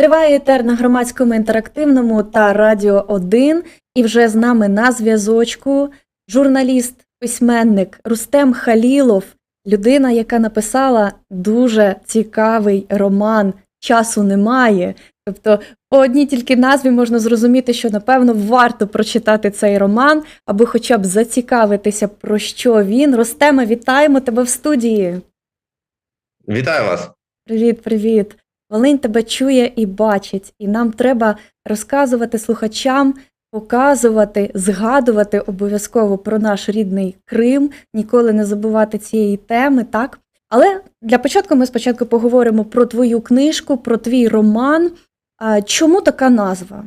Триває етер на громадському інтерактивному та Радіо 1. І вже з нами на зв'язочку журналіст, письменник Рустем Халілов, людина, яка написала дуже цікавий роман Часу немає. Тобто, по одній тільки назві можна зрозуміти, що напевно варто прочитати цей роман, аби хоча б зацікавитися, про що він. Ростеме, вітаємо тебе в студії. Вітаю вас. Привіт, привіт. Волинь тебе чує і бачить, і нам треба розказувати слухачам, показувати, згадувати обов'язково про наш рідний Крим, ніколи не забувати цієї теми, так? Але для початку ми спочатку поговоримо про твою книжку, про твій роман. Чому така назва?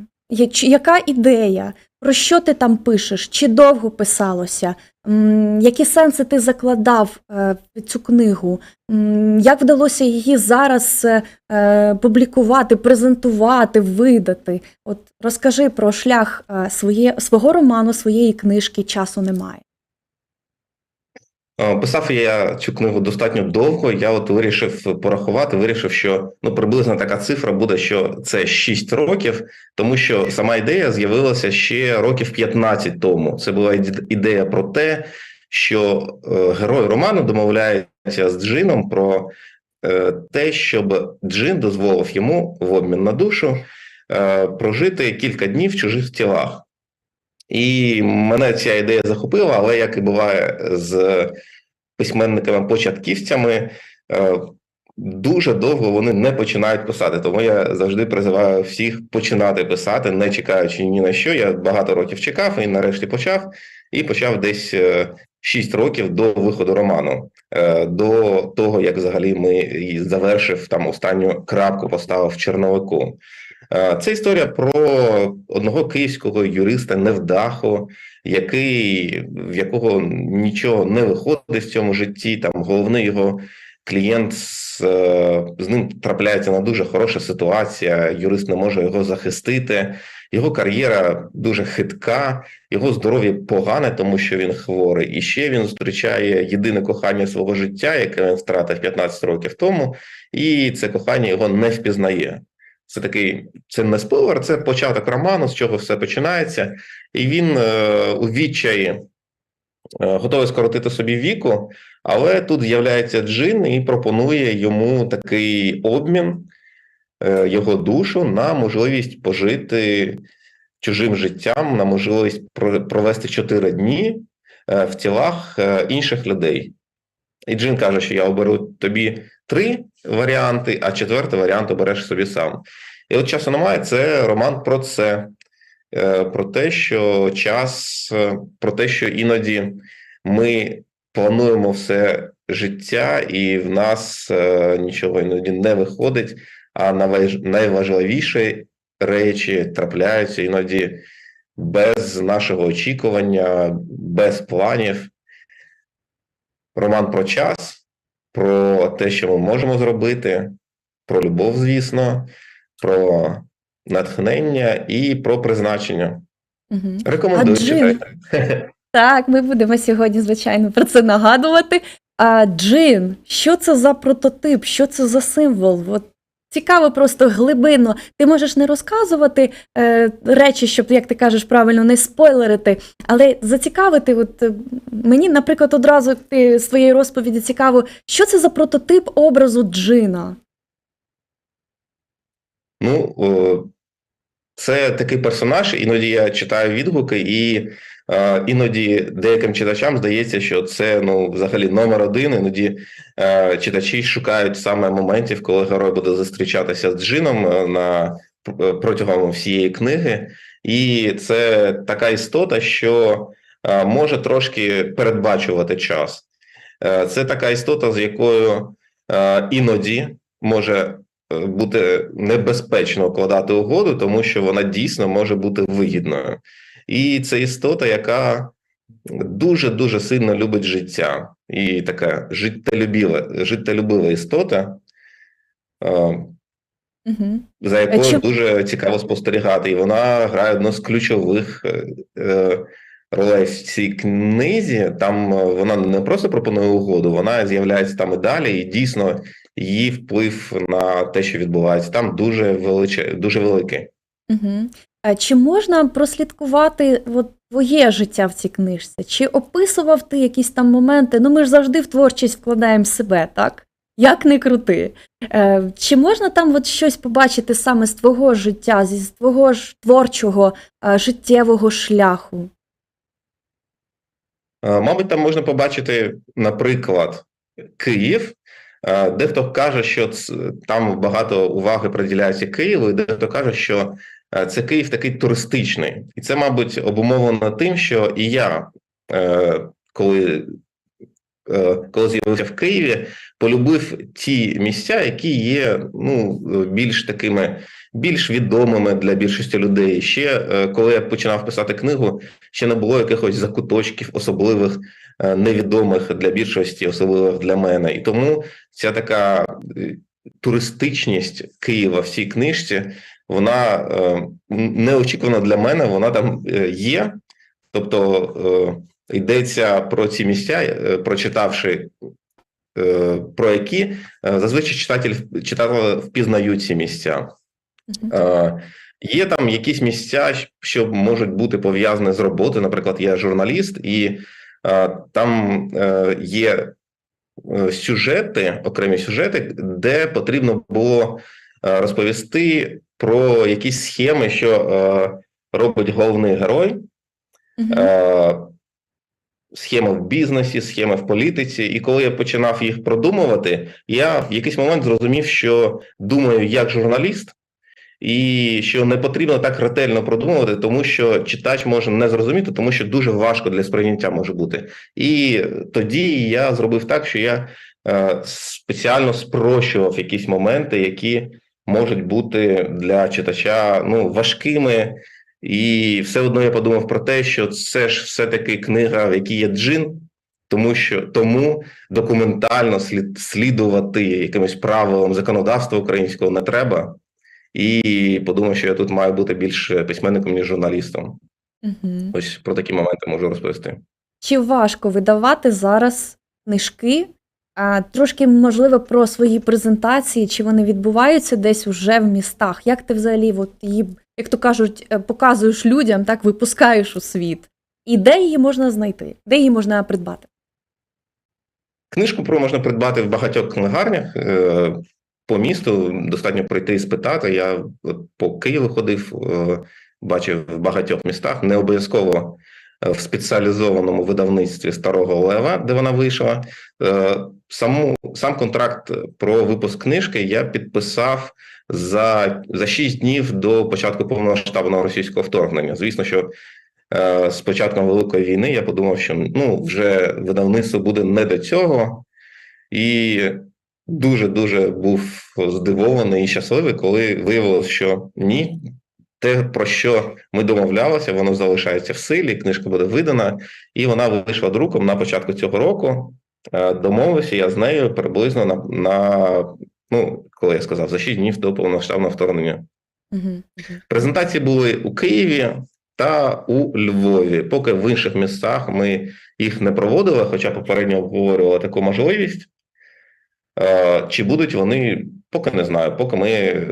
Яка ідея? Про що ти там пишеш? Чи довго писалося? Які сенси ти закладав е, в цю книгу? Як вдалося її зараз е, е, публікувати, презентувати, видати? От розкажи про шлях своє, свого роману, своєї книжки часу немає. Е, Писав я цю книгу достатньо довго. Я от вирішив порахувати, вирішив, що ну приблизно така цифра буде, що це 6 років, тому що сама ідея з'явилася ще років 15 тому. Це була ідея про те, що е, герой роману домовляється з Джином про е, те, щоб Джин дозволив йому в обмін на душу прожити кілька днів в чужих тілах. І мене ця ідея захопила, але як і буває з письменниками-початківцями, е, дуже довго вони не починають писати. Тому я завжди призиваю всіх починати писати, не чекаючи ні на що. Я багато років чекав і нарешті почав. І почав десь 6 років до виходу роману, е, до того як взагалі ми завершив там останню крапку, поставив черновику. Е, Це історія про одного київського юриста невдаху, який в якого нічого не виходить в цьому житті. Там головний його клієнт з, е, з ним трапляється на дуже хороша ситуація. Юрист не може його захистити. Його кар'єра дуже хитка, його здоров'я погане, тому що він хворий. І ще він зустрічає єдине кохання свого життя, яке він втратив 15 років тому, і це кохання його не впізнає. Це такий, це не спойлер, це початок роману, з чого все починається, і він е, у відчаї е, готовий скоротити собі віку, але тут з'являється Джин і пропонує йому такий обмін е, його душу на можливість пожити чужим життям, на можливість провести 4 дні е, в тілах е, інших людей. І Джин каже, що я оберу тобі три варіанти, а четвертий варіант обереш собі сам. І от часу немає. Це роман про це, Е, про те, що час, е, про те, що іноді ми плануємо все життя, і в нас е, нічого іноді не виходить. А найважливіші речі трапляються іноді без нашого очікування, без планів. Роман про час, про те, що ми можемо зробити, про любов, звісно, про натхнення і про призначення. Угу. Рекомендую читайте. Так, ми будемо сьогодні, звичайно, про це нагадувати. А Джин, що це за прототип? Що це за символ? От цікаво, просто глибинно. Ти можеш не розказувати е, речі, щоб, як ти кажеш, правильно не спойлерити, але зацікавити. От е, мені, наприклад, одразу ти з твоєї розповіді цікаво, що це за прототип образу Джина? Ну, о, це такий персонаж. Іноді я читаю відгуки, і іноді деяким читачам здається, що це ну, взагалі номер один. Іноді читачі шукають саме моментів, коли герой буде зустрічатися з Джином е, на е, протягом всієї книги. І це така істота, що може трошки передбачувати час. Е, Це така істота, з якою іноді може бути небезпечно укладати угоду, тому що вона дійсно може бути вигідною. І це істота, яка дуже дуже сильно любить життя, і така життєлюбіва, життєлюбива істота, Угу. за якою чим- дуже цікаво спостерігати. І вона грає одну з ключових е, е, ролей в цій книзі. Там вона не просто пропонує угоду, вона з'являється там і далі. І дійсно її вплив на те, що відбувається, там дуже величе, дуже великий. Угу. Чи можна прослідкувати от, твоє життя в цій книжці? Чи описував ти якісь там моменти? Ну, ми ж завжди в творчість вкладаємо себе, так? Як не крути. Е, чи можна там от щось побачити саме з твого життя, зі твого ж творчого е, життєвого шляху? Е, Мабуть, там можна побачити, наприклад, Київ. Е, Дехто каже, що там багато уваги приділяється Києву, і дехто каже, що е, це Київ такий туристичний, і це, мабуть, обумовлено тим, що і я, е, коли, е, коли з'явився в Києві, полюбив ті місця, які є ну, більш такими, більш відомими для більшості людей. Ще е, коли я починав писати книгу, ще не було якихось закуточків особливих, е, невідомих для більшості, особливих для мене. І тому ця така е, туристичність Києва в цій книжці, вона е, неочікувана для мене, вона там е, є. Тобто е, йдеться про ці місця, прочитавши. Про які зазвичай читатель читателі впізнають ці місця. Е, Є там якісь місця, що можуть бути пов'язані з роботою. Наприклад, я журналіст, і е, там е, є сюжети, окремі сюжети, де потрібно було розповісти про якісь схеми, що е, робить головний герой. Мгм. Е, Схеми в бізнесі, схеми в політиці, і коли я починав їх продумувати, я в якийсь момент зрозумів, що думаю як журналіст, і що не потрібно так ретельно продумувати, тому що читач може не зрозуміти, тому що дуже важко для сприйняття може бути. І тоді я зробив так, що я е, спеціально спрощував якісь моменти, які можуть бути для читача ну важкими. І все одно я подумав про те, що це ж все-таки книга, в якій є джин, тому що тому документально слід слідувати якимось правилам законодавства українського не треба. І подумав, що я тут маю бути більш письменником, ніж журналістом. Мгм. Ось про такі моменти можу розповісти. Чи важко видавати зараз книжки? Трошки, можливо, про свої презентації, чи вони відбуваються десь уже в містах? Як ти взагалі от її, як то кажуть, е, показуєш людям, так випускаєш у світ? І де її можна знайти? Де її можна придбати? Книжку про можна придбати в багатьох книгарнях е, по місту. Достатньо прийти і спитати. Я по Києву ходив, е, бачив в багатьох містах, не обов'язково в спеціалізованому видавництві Старого Лева, де вона вийшла. Е, Саму сам контракт про випуск книжки я підписав за, за 6 днів до початку повномасштабного російського вторгнення. Звісно, що е, з початком великої війни я подумав, що ну вже видавництво буде не до цього, і дуже дуже був здивований і щасливий, коли виявилось, що ні. Те, про що ми домовлялися, воно залишається в силі. Книжка буде видана, і вона вийшла друком на початку цього року. Е, Домовився я з нею приблизно на, на ну, коли я сказав, за 6 днів до повномасштабного вторгнення. Угу. Презентації були у Києві та у Львові. Поки в інших містах ми їх не проводили, хоча попередньо обговорювали таку можливість. Е, Чи будуть вони, поки не знаю, поки ми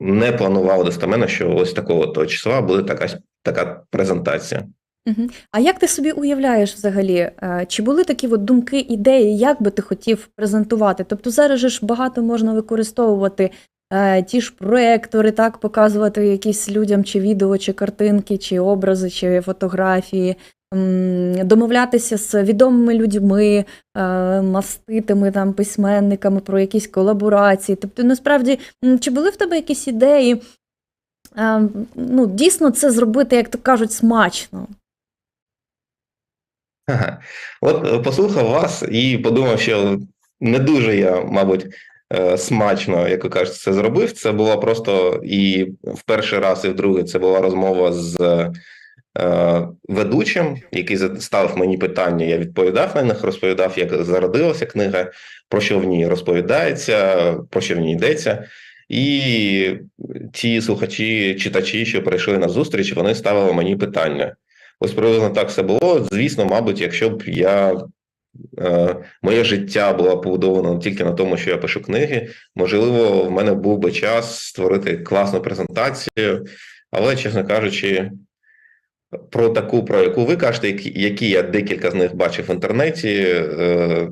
не планували достеменно, що ось такого то числа буде така, така презентація. Угу. А як ти собі уявляєш взагалі, е, чи були такі от думки, ідеї, як би ти хотів презентувати? Тобто зараз ж багато можна використовувати е, ті ж проектори, так, показувати якісь людям чи відео, чи картинки, чи образи, чи фотографії, домовлятися з відомими людьми, е, маститими там письменниками про якісь колаборації. Тобто, насправді, чи були в тебе якісь ідеї? е, Ну, дійсно, це зробити, як то кажуть, смачно. От е, послухав вас і подумав, що не дуже я, мабуть, смачно, як ви кажете, це зробив. Це було просто і в перший раз, і в другий це була розмова з ведучим, який ставив мені питання. Я відповідав на них, розповідав, як зародилася книга, про що в ній розповідається, про що в ній йдеться. І ті слухачі, читачі, що прийшли на зустріч, вони ставили мені питання. Ось приблизно так все було. Звісно, мабуть, якщо б я е, моє життя було побудовано тільки на тому, що я пишу книги, можливо, в мене був би час створити класну презентацію, але, чесно кажучи, про таку, про яку ви кажете, які, я декілька з них бачив в інтернеті, е,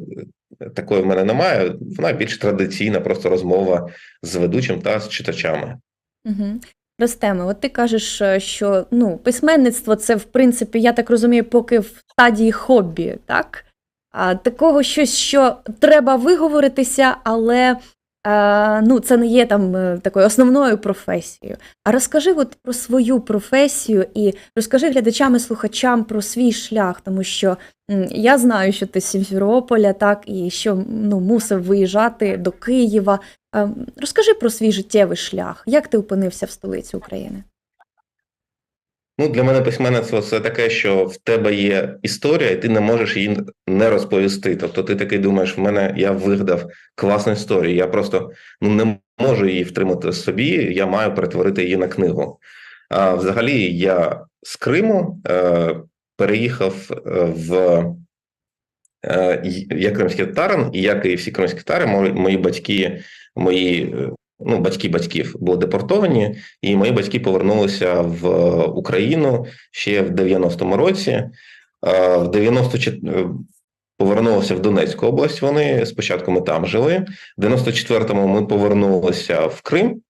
такої в мене немає. Вона більш традиційна, просто розмова з ведучим та з читачами. Угу. Ростеме, от ти кажеш, е, що ну, письменництво це, в принципі, я так розумію, поки в стадії хобі, так? А такого щось, що треба виговоритися, але ну, це не є там е, такою основною професією. А розкажи от про свою професію і розкажи глядачам і слухачам про свій шлях, тому що я знаю, що ти з Сімферополя, так, і що ну, мусив виїжджати до Києва. Е, Розкажи про свій життєвий шлях. Як ти опинився в столиці України? Ну, для мене письменництво це таке, що в тебе є історія, і ти не можеш її не розповісти. Тобто, ти такий думаєш, в мене я вигадав класну історію. Я просто ну не можу її втримати собі. Я маю перетворити її на книгу. А взагалі, я з Криму е, переїхав е, в е, я кримський татарин, і як і всі кримські татари, мої, батьки, мої е, ну, батьки батьків були депортовані, і мої батьки повернулися в Україну ще в 90-му році. А В 94 повернулися в Донецьку область. Вони спочатку ми там жили. В 94-му ми повернулися в Крим,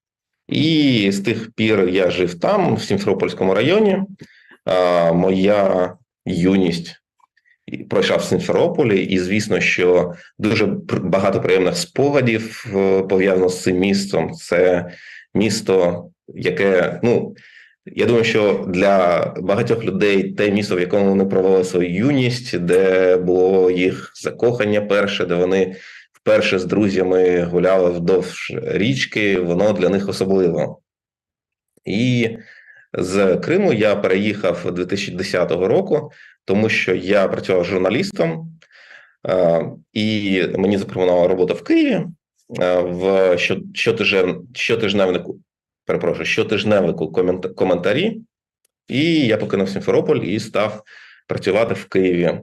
і з тих пір я жив там, в Сімферопольському районі. Моя юність і пройшла в Симферополі, і звісно, що дуже багато приємних спогадів е, пов'язано з цим містом. Це місто, яке ну я думаю, що для багатьох людей те місто, в якому вони провели свою юність, де було їх закохання перше, де вони вперше з друзями гуляли вдовж річки, воно для них особливо. І з Криму я переїхав 2010 року, тому що я працював журналістом, е, і мені запропонувала робота в Києві е, в що- щотижен- щотижневнику, перепрошую, щотижневнику коментарі. І я покинув Сімферополь і став працювати в Києві.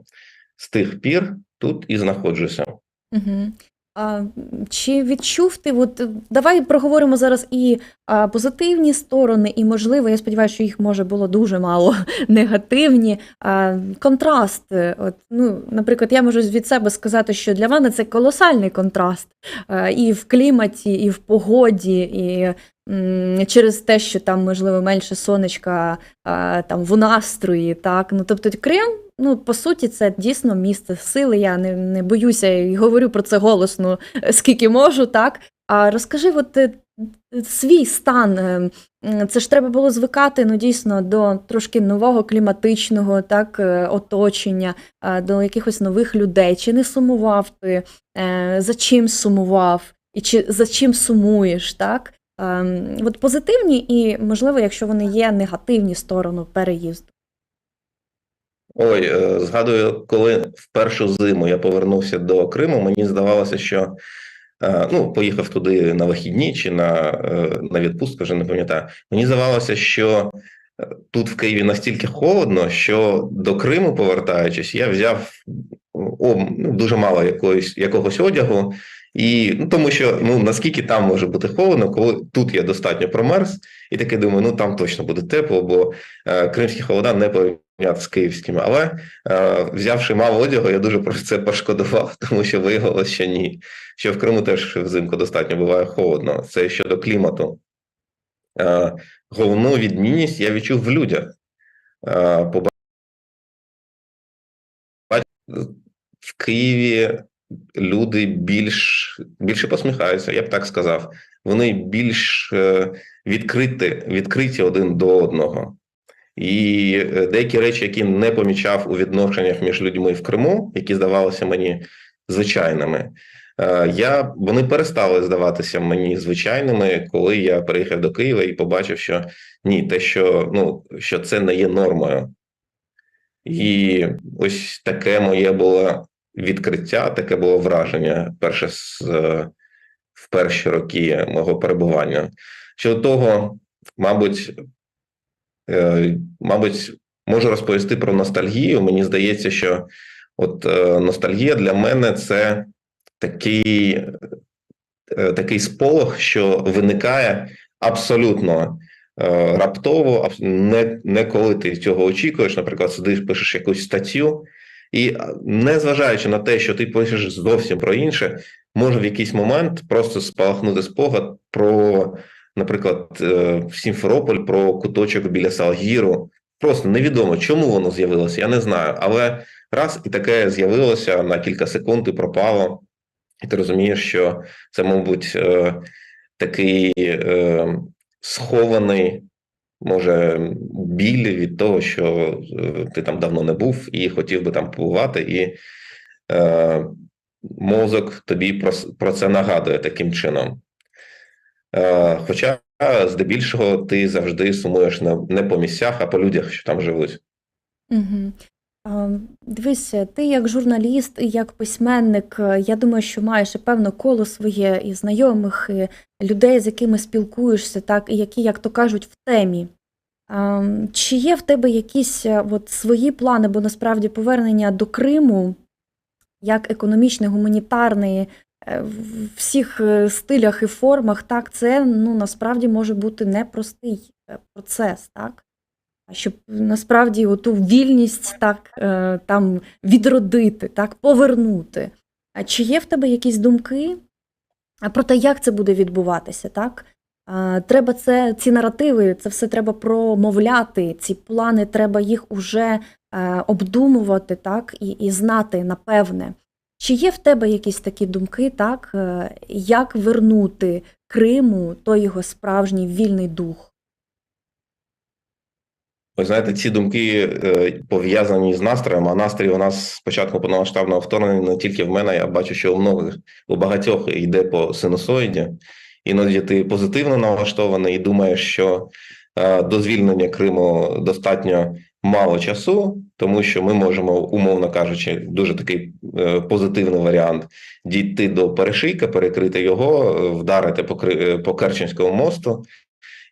З тих пір тут і знаходжуся. Угу. А, чи відчув ти, от давай проговоримо зараз і а, позитивні сторони, і, можливо, я сподіваюся, що їх може було дуже мало негативні. А, контраст. От, ну, наприклад, я можу від себе сказати, що для мене це колосальний контраст а, і в кліматі, і в погоді, і через те, що там, можливо, менше сонечка там, в настрої. Так? Ну, тобто, Крим ну, по суті, це дійсно місце сили. Я не, не боюся і говорю про це голосно, е, скільки можу, так. А розкажи, от е, свій стан. е, Це ж треба було звикати ну, дійсно до трошки нового кліматичного так, оточення, до якихось нових людей. Чи не сумував ти? За чим сумував? І чи за чим сумуєш, так? Ем, От позитивні і, можливо, якщо вони є негативні сторони переїзду. Ой, е, згадую, коли в першу зиму я повернувся до Криму, мені здавалося, що е, ну, поїхав туди на вихідні чи на, е, на відпустку, вже не пам'ятаю. Мені здавалося, що тут в Києві настільки холодно, що до Криму, повертаючись, я взяв о, ну, дуже мало якоїсь, якогось одягу. І ну, тому що ну наскільки там може бути холодно, коли тут я достатньо промерз, і таки думаю, ну там точно буде тепло, бо е, кримські холода не порівняти з київськими. Але е, взявши мало одягу, я дуже про це пошкодував, тому що виявилося, що ні. Що в Криму теж взимку достатньо буває холодно. Це щодо клімату. Е, головну відмінність я відчув в людях. Е, побачив в Києві люди більш більше посміхаються, я б так сказав. Вони більш е, відкриті, відкриті один до одного. І е, деякі речі, які не помічав у відношеннях між людьми в Криму, які здавалися мені звичайними, е, я вони перестали здаватися мені звичайними, коли я приїхав до Києва і побачив, що ні, те, що ну що це не є нормою. І ось таке моє було відкриття, таке було враження перше з е, в перші роки мого перебування. Щодо того, мабуть, е, мабуть, можу розповісти про ностальгію. Мені здається, що От е, ностальгія для мене це такий, такий сполох, що виникає абсолютно раптово, не, не коли ти цього очікуєш. Наприклад, сидиш, пишеш якусь статтю, і незважаючи на те, що ти пишеш зовсім про інше, може в якийсь момент просто спалахнути спогад про, наприклад, е, Сімферополь, про куточок біля Салгіру. Просто невідомо, чому воно з'явилося, я не знаю. Але раз і таке з'явилося на кілька секунд і пропало. І ти розумієш, що це, мабуть, е, такий е, схований, може, біль від того, що е, ти там давно не був і хотів би там побувати, і е, мозок тобі про, про це нагадує таким чином. Е, хоча, здебільшого, ти завжди сумуєш не, по місцях, а по людях, що там живуть. Угу. Дивись, ти як журналіст і як письменник, е, я думаю, що маєш і певно коло своє і знайомих, і людей, з якими спілкуєшся, так, і які, як то кажуть, в темі. Чи є в тебе якісь е, от, свої плани, бо насправді повернення до Криму як економічний, гуманітарний, е, в всіх е, стилях і формах, так, це ну, насправді може бути непростий процес, так? Щоб насправді оту вільність так е, там відродити, так повернути. А чи є в тебе якісь думки про те, як це буде відбуватися? Так треба це ці наративи, це все треба промовляти. Ці плани треба їх уже е, обдумувати, так і, і знати напевне. Чи є в тебе якісь такі думки, так е, як вернути Криму той його справжній вільний дух? Ви знаєте, ці думки е, пов'язані з настроєм, а настрій у нас з початку повномасштабного вторгнення не тільки в мене, я бачу, що у многих у багатьох йде по синусоїді. Іноді ти позитивно налаштований і думаєш, що е, до звільнення Криму достатньо мало часу, тому що ми можемо, умовно кажучи, дуже такий е, позитивний варіант дійти до перешийка, перекрити його, вдарити по Керченському мосту.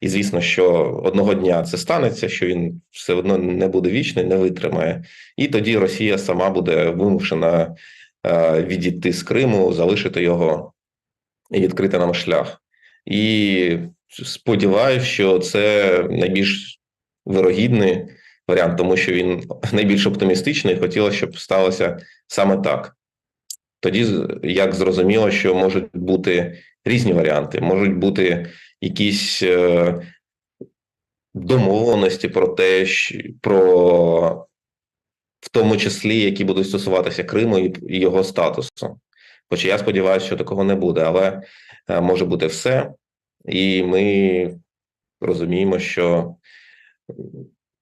І звісно, що одного дня це станеться, що він все одно не буде вічний, не витримає. І тоді Росія сама буде вимушена е, відійти з Криму, залишити його і відкрити нам шлях. І сподіваюся, що це найбільш вирогідний варіант, тому що він найбільш оптимістичний. і Хотілося, щоб сталося саме так. Тоді, як зрозуміло, що можуть бути різні варіанти, можуть бути якісь е, домовленості про те, про в тому числі, які будуть стосуватися Криму і, його статусу. Хоча я сподіваюся, що такого не буде, але е, може бути все, і ми розуміємо, що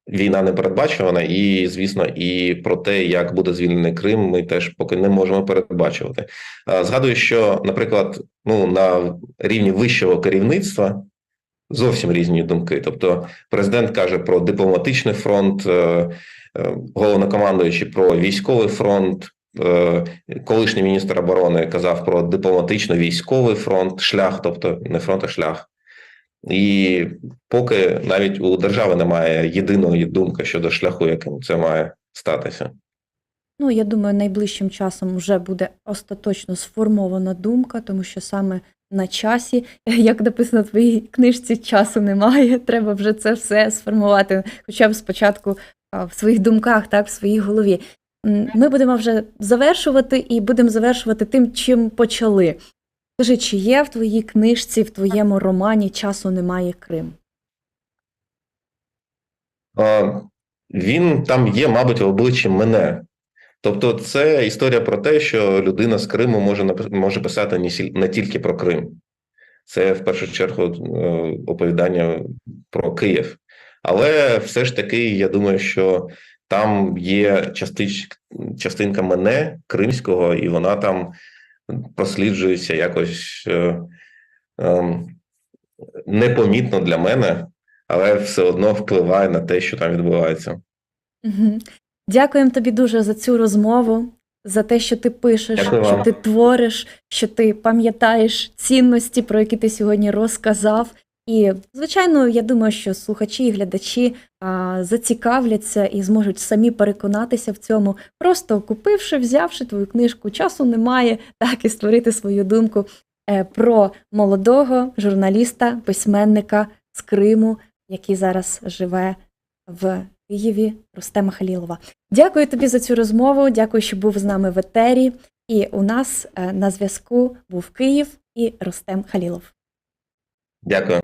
війна не передбачувана, і звісно, і про те, як буде звільнений Крим, ми теж поки не можемо передбачувати. Згадую, що, наприклад, ну на рівні вищого керівництва зовсім різні думки. Тобто, президент каже про дипломатичний фронт, е, е, головнокомандуючий про військовий фронт. е, Колишній міністр оборони казав про дипломатично-військовий фронт, шлях, тобто не фронт, а шлях. І поки навіть у держави немає єдиної думки щодо шляху, яким це має статися. Ну, я думаю, найближчим часом вже буде остаточно сформована думка, тому що саме на часі, як написано в твоїй книжці, часу немає. Треба вже це все сформувати, хоча б спочатку в своїх думках, так, в своїй голові. Ми будемо вже завершувати і будемо завершувати тим, чим почали. Скажи, чи є в твоїй книжці, в твоєму романі часу немає Крим? А, Він там є, мабуть, в обличчі мене. Тобто, це історія про те, що людина з Криму може може писати не тільки про Крим. Це в першу чергу е, оповідання про Київ. Але все ж таки, я думаю, що там є частич, частинка мене кримського, і вона там просліджується якось е, е, непомітно для мене, але все одно впливає на те, що там відбувається. Угу. Дякуємо тобі дуже за цю розмову, за те, що ти пишеш, Дякую що вам. ти твориш, що ти пам'ятаєш цінності, про які ти сьогодні розказав. І, звичайно, я думаю, що слухачі і глядачі а, зацікавляться і зможуть самі переконатися в цьому, просто купивши, взявши твою книжку, часу немає, так і створити свою думку е, про молодого журналіста, письменника з Криму, який зараз живе в Києві, Рустема Халілова. Дякую тобі за цю розмову. Дякую, що був з нами в етері. І у нас е, на зв'язку був Київ і Рустем Халілов. Дякую.